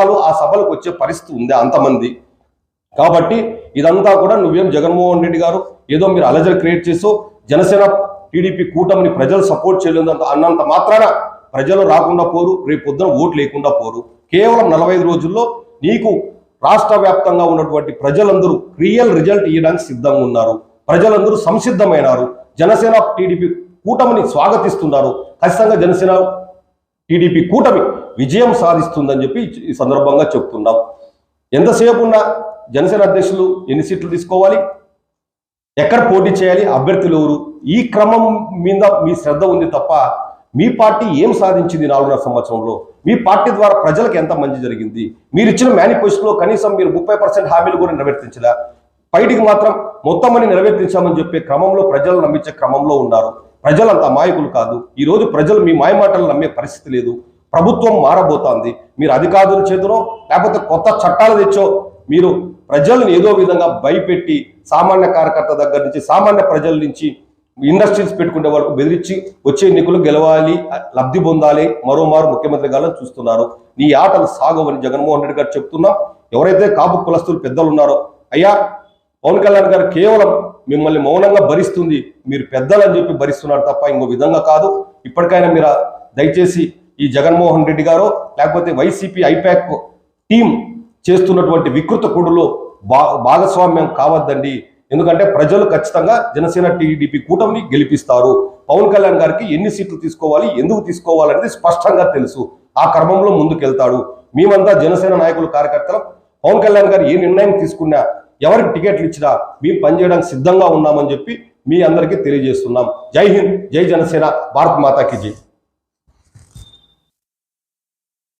జనాలు ఆ సభలకు వచ్చే పరిస్థితి ఉంది అంతమంది. కాబట్టి ఇదంతా కూడా నువ్వేం జగన్మోహన్ రెడ్డి గారు ఏదో మీరు అలజలు క్రియేట్ చేసో జనసేన టీడీపీ కూటమిని ప్రజలు సపోర్ట్ చేయలేదు అన్నంత మాత్రాన ప్రజలు రాకుండా పోరు రేపు పొద్దున ఓటు లేకుండా పోరు. కేవలం నలభై ఐదు రోజుల్లో నీకు రాష్ట్ర వ్యాప్తంగా ఉన్నటువంటి ప్రజలందరూ రియల్ రిజల్ట్ ఇవ్వడానికి సిద్ధంగా ఉన్నారు. ప్రజలందరూ సంసిద్ధమైనారు. జనసేన టీడీపీ కూటమిని స్వాగతిస్తున్నారు. ఖచ్చితంగా జనసేన టీడీపీ కూటమి విజయం సాధిస్తుందని చెప్పి ఈ సందర్భంగా చెప్తున్నాం. ఎంతసేపు ఉన్న జనసేన అధ్యక్షులు ఎన్ని సీట్లు తీసుకోవాలి? ఎక్కడ పోటీ చేయాలి? అభ్యర్థులు ఎవరు? ఈ క్రమం మీద మీ శ్రద్ధ ఉంది తప్ప మీ పార్టీ ఏం సాధించింది నాలుగున్నర సంవత్సరంలో? మీ పార్టీ ద్వారా ప్రజలకు ఎంత మంచి జరిగింది? మీరు ఇచ్చిన మేనిఫెస్టోలో కనీసం మీరు ముప్పై పర్సెంట్ హామీలు కూడా నెరవేర్తించలే? బయటికి మాత్రం మొత్తం అని నెరవేర్తించామని చెప్పే క్రమంలో ప్రజలు నమ్మించే క్రమంలో ఉన్నారు. ప్రజలంతా మాయకులు కాదు. ఈ రోజు ప్రజలు మీ మాయమాటలు నమ్మే పరిస్థితి లేదు. ప్రభుత్వం మారబోతోంది. మీరు అధికారుల చేతులో లేకపోతే కొత్త చట్టాలు తెచ్చో మీరు ప్రజలను ఏదో విధంగా భయపెట్టి సామాన్య కార్యకర్త దగ్గర నుంచి సామాన్య ప్రజల నుంచి ఇండస్ట్రీస్ పెట్టుకునే వరకు బెదిరించి వచ్చే ఎన్నికలు గెలవాలి లబ్ధి పొందాలి మరోమారు ముఖ్యమంత్రి గారు చూస్తున్నారు. నీ ఆటలు సాగవని జగన్మోహన్ రెడ్డి గారు చెప్తున్నాం. ఎవరైతే కాపు కులస్తులు పెద్దలు ఉన్నారో అయ్యా పవన్ కళ్యాణ్ గారు కేవలం మిమ్మల్ని మౌనంగా భరిస్తుంది మీరు పెద్దలని చెప్పి భరిస్తున్నారు తప్ప ఇంకో విధంగా కాదు. ఇప్పటికైనా మీరు దయచేసి ఈ జగన్మోహన్ రెడ్డి గారు లేకపోతే వైసీపీ ఐపాక్ టీం చేస్తున్నటువంటి వికృత కుడులో భా భాగస్వామ్యం కావద్దండి. ఎందుకంటే ప్రజలు ఖచ్చితంగా జనసేన టీడీపీ కూటమిని గెలిపిస్తారు. పవన్ కళ్యాణ్ గారికి ఎన్ని సీట్లు తీసుకోవాలి ఎందుకు తీసుకోవాలనేది స్పష్టంగా తెలుసు. ఆ క్రమంలో ముందుకెళ్తాడు. మేమంతా జనసేన నాయకులు కార్యకర్తలు. పవన్ కళ్యాణ్ గారు ఏ నిర్ణయం తీసుకున్నా ఎవరికి టికెట్లు ఇచ్చినా మేము పనిచేయడానికి సిద్ధంగా ఉన్నామని చెప్పి మీ అందరికీ తెలియజేస్తున్నాం. జై హింద్ జై జనసేన భారత్ మాతాకి జై.